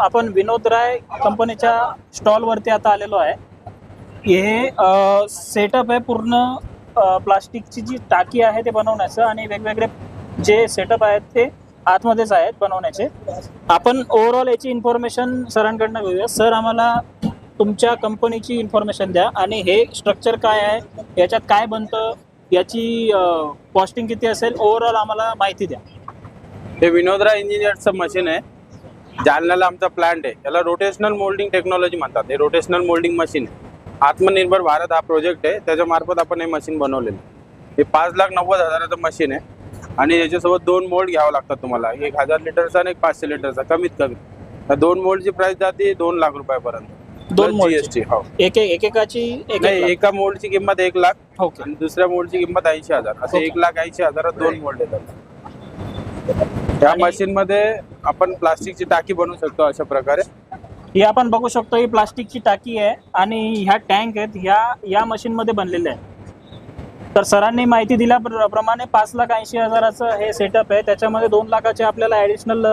आपण विनोद राय कंपनीच्या स्टॉलवरती आता आलेलो आहे. हे सेटअप आहे पूर्ण प्लास्टिकची जी टाकी आहे ते बनवण्याचं आणि वेगवेगळे जे सेटअप आहेत ते आतमध्येच आहेत बनवण्याचे. आपण ओव्हरऑल याची इन्फॉर्मेशन सरांकडनं घेऊया. सर आम्हाला तुमच्या कंपनीची इन्फॉर्मेशन द्या आणि हे स्ट्रक्चर काय आहे याच्यात काय बनतं याची कॉस्टिंग किती असेल ओव्हरऑल आम्हाला माहिती द्या. हे विनोदरा इंजिनियरचं मशीन आहे. जालन्याला आमचा प्लांट आहे. याला रोटेशनल मोल्डिंग टेक्नॉलॉजी म्हणतात. हे रोटेशनल मोल्डिंग मशीन आहे. आत्मनिर्भर भारत हा प्रोजेक्ट आहे. त्याच्या मार्फत आपण हे मशीन बनवलेलं. हे पाच लाख नव्वद हजाराचं मशीन आहे. आणि याच्यासोबत दोन मोल्ड घ्यावं लागतात तुम्हाला. एक हजार लिटरचा आणि एक पाचशे लिटरचा कमीत कमी. दोन मोल्डची प्राइस जाते दोन लाख रुपयापर्यंत. दोन? जीएसटी हो. एक एक एकेकाची एक मोल्डची किंमत एक लाख. आणि दुसऱ्या मोल्डची किंमत ऐंशी हजार. असे. एक लाख ऐंशी हजारात दोन मोल्ड येतात. आणि- मशीन मध्ये आपण प्लास्टिकची टाकी बनवू शकतो अशा प्रकारे. ही आपण बघू शकतो ही प्लास्टिकची टाकी आहे आणि ह्या टँक आहेत ह्या या मशीन मध्ये बनलेल्या आहेत. तर सरांनी माहिती दिल्याप्रमाणे पाच लाख ऐंशी हजाराचं हे सेटअप आहे. त्याच्यामध्ये दोन लाखाचे आपल्याला ऍडिशनल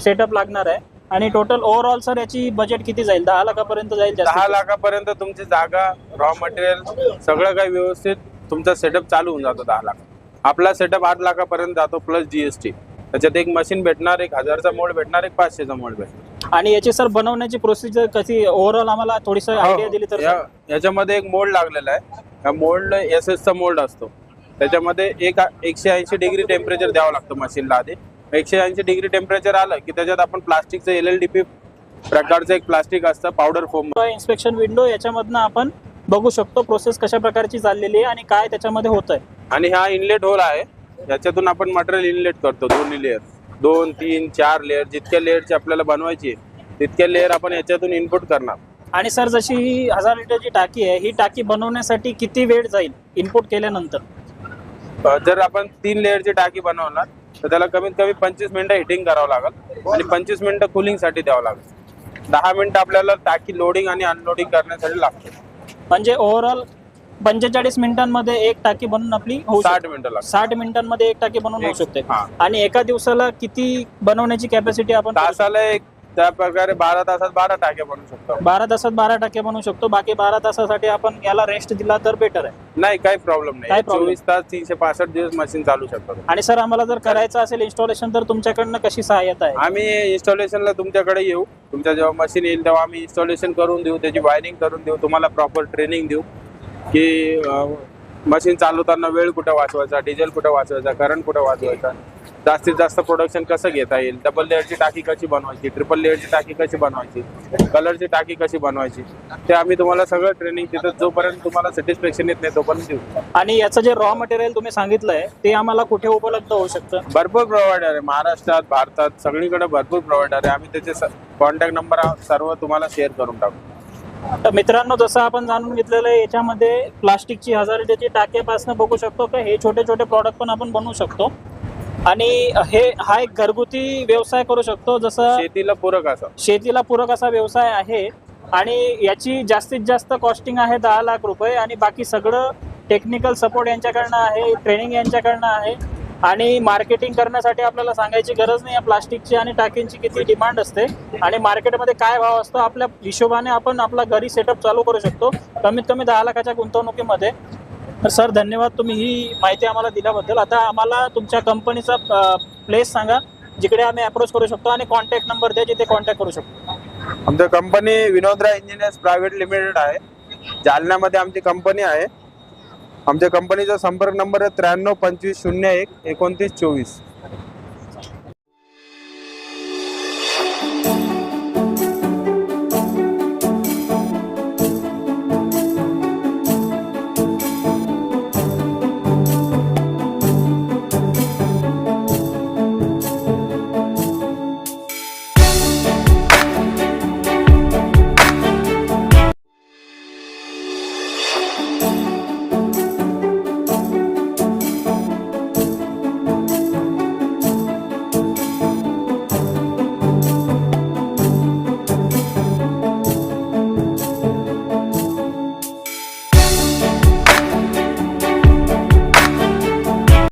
सेटअप लागणार आहे. आणि टोटल ओव्हरऑल सर याची बजेट किती जाईल? दहा लाखापर्यंत जाईल दहा लाखापर्यंत तुमची जागा रॉ मटेरियल सगळं काही व्यवस्थित तुमचा सेटअप चालू होऊन जातो दहा लाख. आपला सेटअप आठ लाखापर्यंत जातो प्लस जीएसटी त्याच्यात एक मशीन भेटणार एक हजारचा मोड भेटणार एक पाचशेचा मोड भेटणार. आणि याची सर बनवण्याची प्रोसिजर कशी? ओव्हरऑल आम्हाला थोडीशी आयडिया दिली तर हो, या- याच्यामध्ये एक मोल्ड लागलेला आहे. या मोल्ड एस एसचा मोल्ड असतो. त्याच्यामध्ये एक एकशे ऐंशी डिग्री टेम्परेचर द्यावं लागतं मशीनला आधी. एकशे ऐंशी डिग्री टेम्परेचर आलं की त्याच्यात आपण प्लास्टिकचं एल एल डी पी प्रकारचं एक प्लास्टिक असतं पावडर फोम इन्स्पेक्शन विंडो याच्यामधनं आपण बघू शकतो प्रोसेस कशा प्रकारची चाललेली आहे आणि काय त्याच्यामध्ये होत आहे आणि हा इनलेट होल आहे. याच्यातून आपण मटेरियल इनलेट करतो दोन्ही लेअर दोन तीन चार लेअर जितक्या लेअरची आपल्याला बनवायची तितक्या लेअर आपण याच्यातून इनपुट करणार. आणि सर जशी ही हजार लिटरची टाकी आहे ही टाकी बनवण्यासाठी किती वेळ जाईल इनपुट केल्यानंतर? जर आपण तीन लेअरची टाकी बनवणार तर त्याला कमीत कमी पंचवीस मिनिटं हिटिंग करावं लागेल आणि पंचवीस मिनिटं कुलिंगसाठी द्यावं लागेल. दहा मिनिटं आपल्याला टाकी लोडिंग आणि अनलोडिंग करण्यासाठी लागते. म्हणजे ओव्हरऑल पंचेचाळीस मिनिटांमध्ये एक टाकी बनवून आपली होऊ साठ मिनिटं लागतात. साठ मिनिटांमध्ये एक टाकी बनवून होऊ एक- शकते. हा. आणि एका दिवसाला किती बनवण्याची कॅपॅसिटी आपण करू? तासाला एक त्या प्रकारे बारा तासात बारा टाक्या बनवू शकतो. बारा तासात बारा टाक्या बनवू शकतो. बाकी बारा तासासाठी आपण याला रेस्ट दिला तर बेटर आहे. नाही काही प्रॉब्लेम काही नाही problem चोवीस तास तीनशे पासष्ट दिवस मशीन चालू शकतो आणि सर आम्हाला जर करायचं असेल इन्स्टॉलेशन तर तुमच्याकडनं कशी सहाय्यता आहे? आम्ही इन्स्टॉलेशनला तुमच्याकडे येऊ. तुमच्या जेव्हा मशीन येईल तेव्हा आम्ही इन्स्टॉलेशन करून देऊ. त्याची वायरिंग करून देऊ. तुम्हाला प्रॉपर ट्रेनिंग देऊ. की मशीन चालवताना वेळ कुठं वाचवायचा डिझेल कुठं वाचवायचा करंट कुठं वाचवायचा? जास्तीत जास्त प्रोडक्शन कसं घेता येईल? डबल लेअरची टाकी कशी बनवायची? ट्रिपल लेअरची टाकी कशी बनवायची? कलरची टाकी कशी बनवायची? ते आम्ही तुम्हाला सगळं ट्रेनिंग तिथं जोपर्यंत तुम्हाला सॅटिस्फॅक्शन येत नाही तोपर्यंत देऊ. आणि याचं जे रॉ मटेरियल तुम्ही सांगितलंय ते आम्हाला कुठे उपलब्ध होऊ शकतं? भरपूर प्रोव्हायडर आहे. महाराष्ट्रात भारतात सगळीकडे भरपूर प्रोव्हायडर आहे. आम्ही त्याचे कॉन्टॅक्ट नंबर सर्व तुम्हाला शेअर करून टाकू. मित्रांनो जसं आपण जाणून घेतलेलं आहे याच्यामध्ये प्लास्टिकची हजार लिटरची टाक्यापासून बघू शकतो का? हे छोटे छोटे प्रॉडक्ट पण आपण बनवू शकतो. आणि हे हा एक घरगुती व्यवसाय करू शकतो जसं शेतीला पूरक असं. शेतीला पूरक असा व्यवसाय आहे. आणि याची जास्तीत जास्त कॉस्टिंग आहे दहा लाख रुपये. आणि बाकी सगळं टेक्निकल सपोर्ट यांच्याकडनं आहे ट्रेनिंग यांच्याकडनं आहे. आणि मार्केटिंग करण्यासाठी आपल्याला सांगायची गरज नाही या प्लास्टिकची आणि टाकींची किती डिमांड असते आणि मार्केटमध्ये काय भाव असतो आपल्या हिशोबाने आपण आपला घरी सेटअप चालू करू शकतो कमीत कमी दहा लाखाच्या गुंतवणुकीमध्ये. तर सर धन्यवाद तुम्ही ही माहिती आम्हाला दिल्याबद्दल. आता आम्हाला तुमच्या कंपनीचा प्लेस सांगा जिकडे आम्ही अप्रोच करू शकतो आणि कॉन्टॅक्ट नंबर द्या जिथे कॉन्टॅक्ट करू शकतो. आमची company Vinodara engineers private limited आहे. जालन्यामध्ये आमची कंपनी आहे. आमच्या कंपनीचा संपर्क नंबर आहे त्र्याण्णव पंचवीस शून्य एक एकोणतीस चोवीस.